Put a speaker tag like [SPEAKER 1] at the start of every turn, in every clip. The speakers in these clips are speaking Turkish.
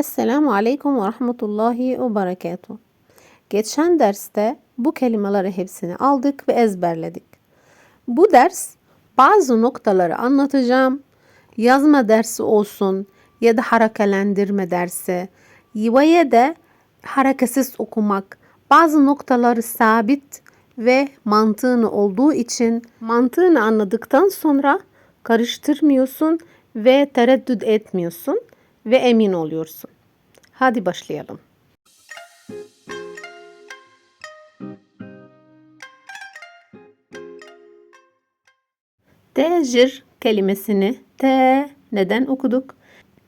[SPEAKER 1] Esselamu Aleyküm ve Rahmetullahi ve Berekatuhu. Geçen derste bu kelimeleri hepsini aldık ve ezberledik. Bu ders bazı noktaları anlatacağım. Yazma dersi olsun ya da harekelendirme dersi ve ya da hareketsiz okumak. Bazı noktaları sabit ve mantığını olduğu için mantığını anladıktan sonra karıştırmıyorsun ve tereddüt etmiyorsun ve emin oluyorsun. Hadi başlayalım. Tecir kelimesini T neden okuduk?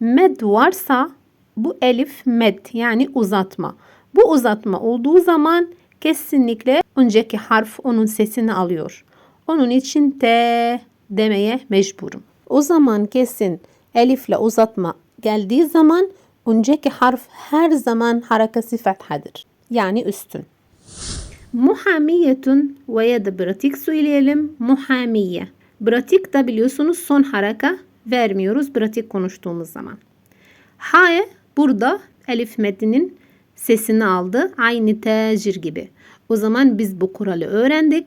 [SPEAKER 1] Med varsa bu elif med yani uzatma. Bu uzatma olduğu zaman kesinlikle önceki harf onun sesini alıyor. Onun için T demeye mecburum. O zaman kesin elifle uzatma geldiği zaman önceki harf her zaman harekesi fethadır. Yani üstün. Muhamiyetun veya da pratik söyleyelim. Muhamiye. Pratik de biliyorsunuz son haraka vermiyoruz pratik konuştuğumuz zaman. Haye burada elif metninin sesini aldı. Aynı tecir gibi. O zaman biz bu kuralı öğrendik.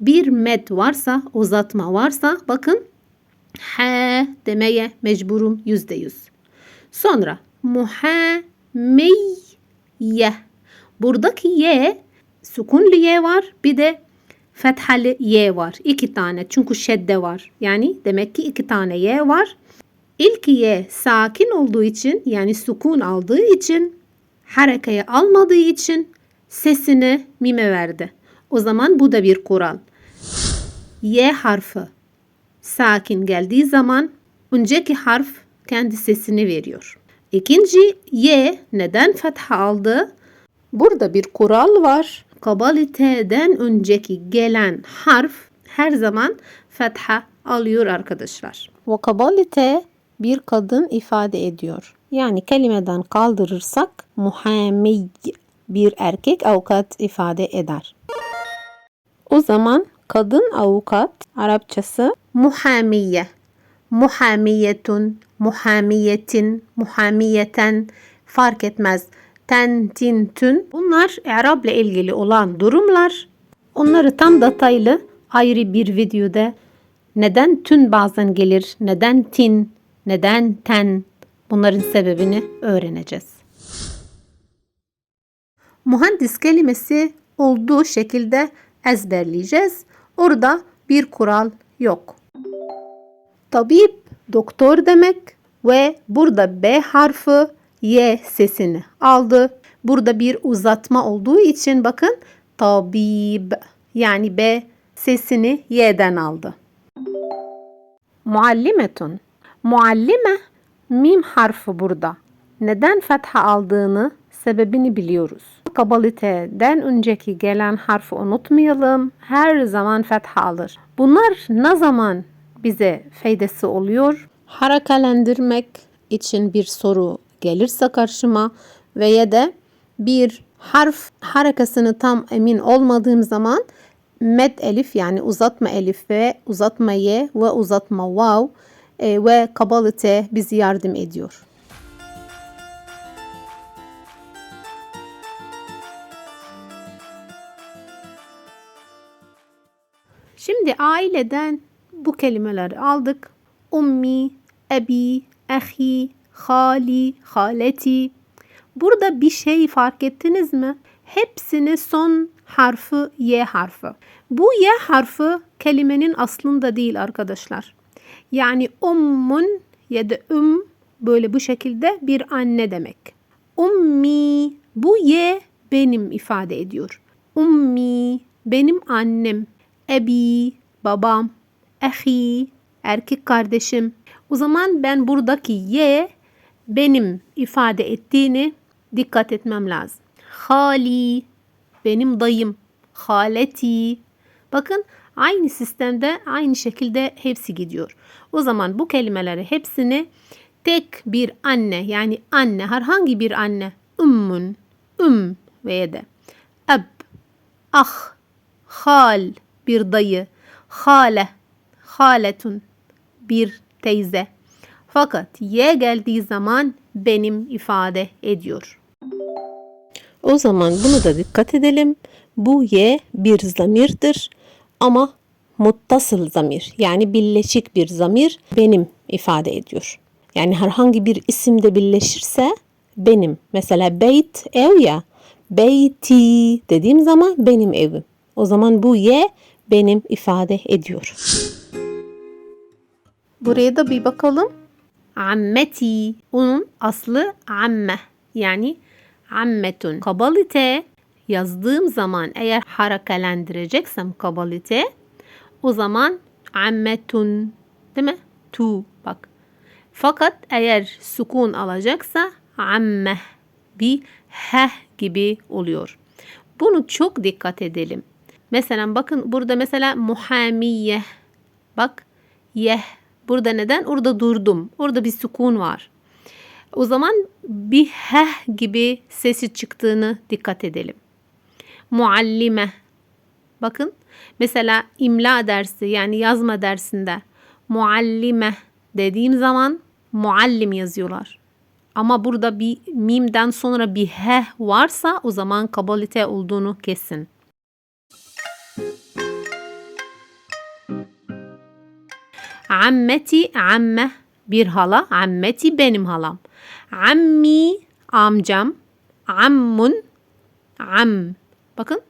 [SPEAKER 1] Bir met varsa, uzatma varsa bakın he demeye mecburum yüzde yüz. Sonra muhamiye. Buradaki ye sükunlu ye var bir de fethalı ye var. İki tane çünkü şedde var. Yani demek ki iki tane ye var. İlk ye sakin olduğu için yani sukun aldığı için harekeye almadığı için sesini mime verdi. O zaman bu da bir kural. Y harfi sakin geldiği zaman önceki harf kendi sesini veriyor. İkinci Y neden fetha aldı? Burada bir kural var. Kabaliteden önceki gelen harf her zaman fetha alıyor arkadaşlar. Ve kabalite bir kadın ifade ediyor. Yani kelimeden kaldırırsak muhammi bir erkek avukat ifade eder. O zaman kadın avukat Arapçası muhamiye, muhamiyetun, muhamiyetin, muhamiyeten fark etmez. Ten, tin, tün. Bunlar Arap'la ilgili olan durumlar. Onları tam detaylı ayrı bir videoda neden tün bazen gelir, neden tin, neden ten bunların sebebini öğreneceğiz. Mühendis kelimesi olduğu şekilde ezberleyeceğiz. Orada bir kural yok. Tabip doktor demek ve burada B harfi Y sesini aldı. Burada bir uzatma olduğu için bakın tabib yani B sesini Y'den aldı. Muallimetun. Muallime mim harfi burada. Neden fetha aldığını sebebini biliyoruz. Kabaliteden önceki gelen harfi unutmayalım. Her zaman fetha alır. Bunlar ne zaman bize faydası oluyor? Harekelendirmek için bir soru gelirse karşıma veya da bir harf harekasını tam emin olmadığım zaman med elif yani uzatma elif ve uzatma ye ve uzatma vav e, ve kabalite bizi yardım ediyor. Şimdi aileden bu kelimeleri aldık. Ummi, ebi, ahi, hali, haleti. Burada bir şey fark ettiniz mi? Hepsini son harfi Y harfi. Bu Y harfi kelimenin aslında değil arkadaşlar. Yani ummun ya da um böyle bu şekilde bir anne demek. Ummi bu Y benim ifade ediyor. Ummi benim annem. Ebi babam. Ehi erkek kardeşim. O zaman ben buradaki Y benim ifade ettiğini dikkat etmem lazım. Hali benim dayım. Haleti. Bakın aynı sistemde aynı şekilde hepsi gidiyor. O zaman bu kelimeleri hepsini tek bir anne yani anne herhangi bir anne ummun, um veya da ab, ah, hal bir dayı, hale, haletun bir teyze, Fakat ye geldiği zaman benim ifade ediyor.
[SPEAKER 2] O zaman bunu da dikkat edelim. Bu ye bir zamirdir ama muttasıl zamir yani birleşik bir zamir benim ifade ediyor. Yani herhangi bir isimde birleşirse benim. Mesela beyt ev ya. Beyti dediğim zaman benim evim. O zaman bu ye benim ifade ediyor.
[SPEAKER 1] Buraya da bir bakalım. Ammeti. Onun aslı amme. Yani ammetun. Kabalite yazdığım zaman eğer harekelendireceksem kabalite o zaman ammetun değil mi? Tu bak. Fakat eğer sukun alacaksa amme bir heh gibi oluyor. Bunu çok dikkat edelim. Mesela bakın burada mesela muhamiye. Bak yeh. Burada neden? Orada durdum. Orada bir sukun var. O zaman bir heh gibi sesi çıktığını dikkat edelim. Muallime. Bakın mesela imla dersi yani yazma dersinde muallime dediğim zaman muallim yazıyorlar. Ama burada bir mimden sonra bir heh varsa o zaman kabalite olduğunu kesin. Ammeti amme bir hala. Ammeti benim halam. Ammi amcam. Ammun am. Bakın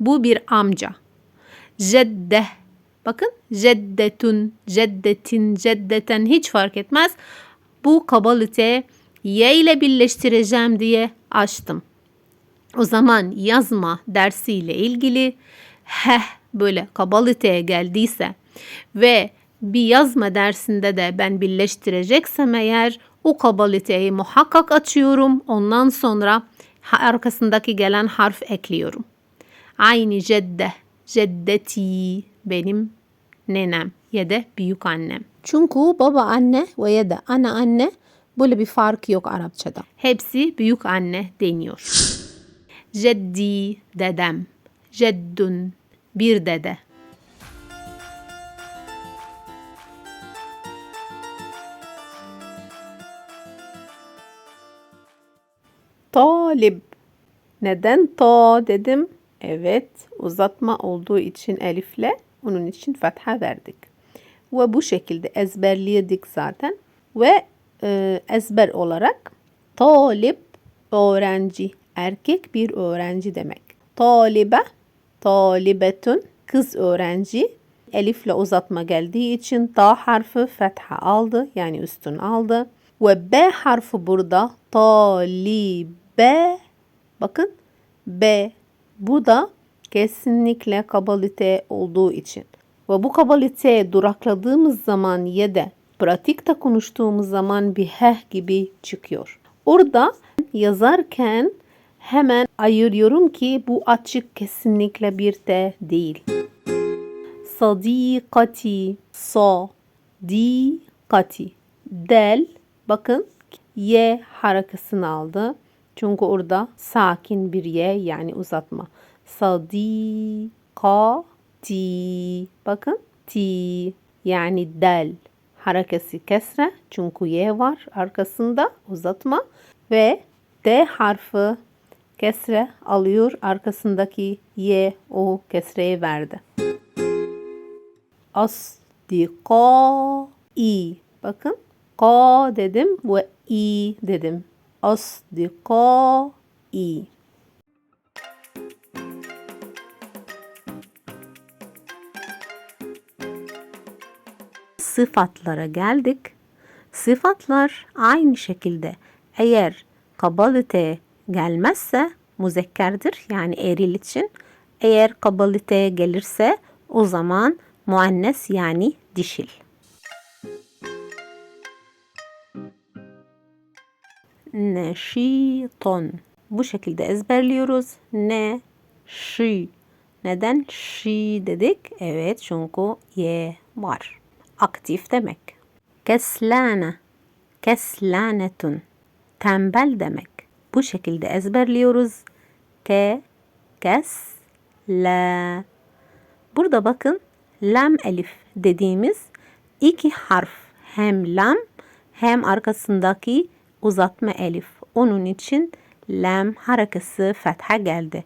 [SPEAKER 1] bu bir amca. Cedde. Bakın ceddetun, ceddetin, ceddeten hiç fark etmez. Bu kabalite ye ile birleştireceğim diye açtım. O zaman yazma dersiyle ilgili heh böyle kabaliteye geldiyse ve bir yazma dersinde de ben birleştireceksem eğer o kabaliteyi muhakkak açıyorum. Ondan sonra arkasındaki gelen harf ekliyorum. Aynı cedde, ceddeti benim nenem ya da büyük annem.
[SPEAKER 2] Çünkü baba anne ve ya da ana anne böyle bir fark yok Arapçada.
[SPEAKER 1] Hepsi büyük anne deniyor. Ceddi dedem, ceddun bir dede. Talib. Neden ta dedim? Evet, uzatma olduğu için elifle onun için fetha verdik. Ve bu şekilde ezberledik zaten. Ve e, ezber olarak talip öğrenci, erkek bir öğrenci demek. Talibe, talibetun kız öğrenci. Elifle uzatma geldiği için ta harfi fetha aldı yani üstün aldı. Ve B harfi burada talibe. Bakın B. Bu da kesinlikle kabalite olduğu için. Ve bu kabalite durakladığımız zaman ya da pratikte konuştuğumuz zaman bir heh gibi çıkıyor. Orada yazarken hemen ayırıyorum ki bu açık kesinlikle bir T değil. Sadikati, sa, di, kati. Del, bakın Y harekasını aldı. Çünkü orada sakin bir Y yani uzatma. Sadikati. Bakın ti yani del harekesi kesre çünkü Y var arkasında uzatma ve D harfi kesre alıyor arkasındaki Y o kesreyi verdi. Asdikai bakın ka dedim ve i dedim. Asdikai sıfatlara geldik. Sıfatlar aynı şekilde eğer kabalite gelmezse muzekkerdir yani eril için. Eğer kabalite gelirse o zaman muannes yani dişil. Neşiton. Bu şekilde ezberliyoruz. Ne, şi. Neden şi dedik? Evet çünkü ye var aktif demek. Keslane, keslanetun, tembel demek. Bu şekilde ezberliyoruz. Te, kes, la. Burada bakın lam elif dediğimiz iki harf hem lam hem arkasındaki uzatma elif. Onun için lam harekesi fetha geldi.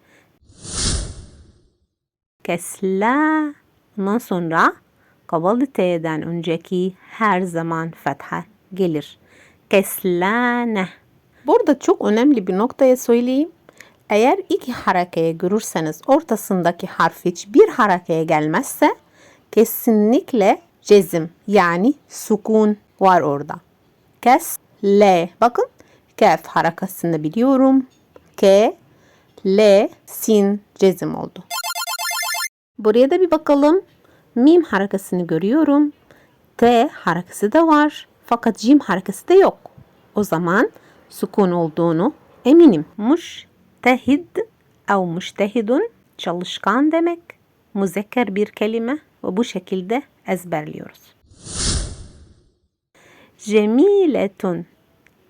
[SPEAKER 1] Kesla. Ondan sonra kabalı t'den önceki her zaman fetha gelir. Keslane. Burada çok önemli bir noktaya söyleyeyim. Eğer iki harekeye görürseniz ortasındaki harf hiçbir harekeye gelmezse kesinlikle cezim yani sukun var orada. Kes, le. Bakın kef harekasını biliyorum. K, L, sin cezim oldu. Buraya da bir bakalım. Mim harekasını görüyorum. T harekası da var. Fakat cim harekası da yok. O zaman sukun olduğunu eminim. Müştehid ev müştehidun çalışkan demek. Müzekker bir kelime ve bu şekilde ezberliyoruz. Cemiletun.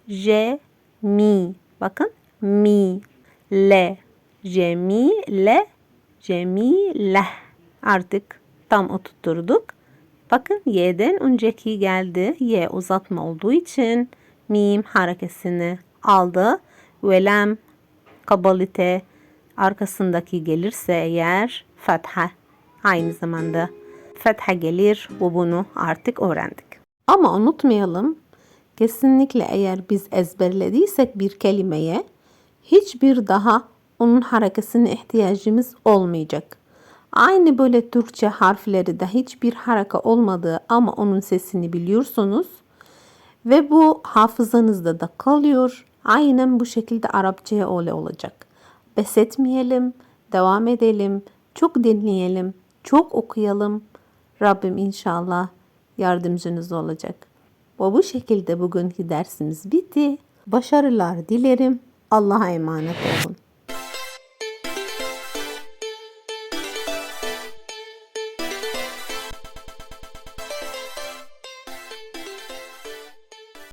[SPEAKER 1] C, mi. Bakın mi, le. Cemile, cemile. Artık tam oturtturduk. Bakın y'den önceki geldi. Y uzatma olduğu için mim harekesini aldı. Ve lam kabalite arkasındaki gelirse eğer fetha aynı zamanda fetha gelir ve bunu artık öğrendik. Ama unutmayalım kesinlikle eğer biz ezberlediysek bir kelimeye hiçbir daha onun harekesine ihtiyacımız olmayacak. Aynı böyle Türkçe harfleri de hiçbir haraka olmadığı ama onun sesini biliyorsunuz ve bu hafızanızda da kalıyor. Aynen bu şekilde Arapçaya öyle olacak. Pes etmeyelim, devam edelim, çok dinleyelim, çok okuyalım. Rabbim inşallah yardımcınız olacak. Ve bu şekilde bugünkü dersimiz bitti. Başarılar dilerim. Allah'a emanet olun.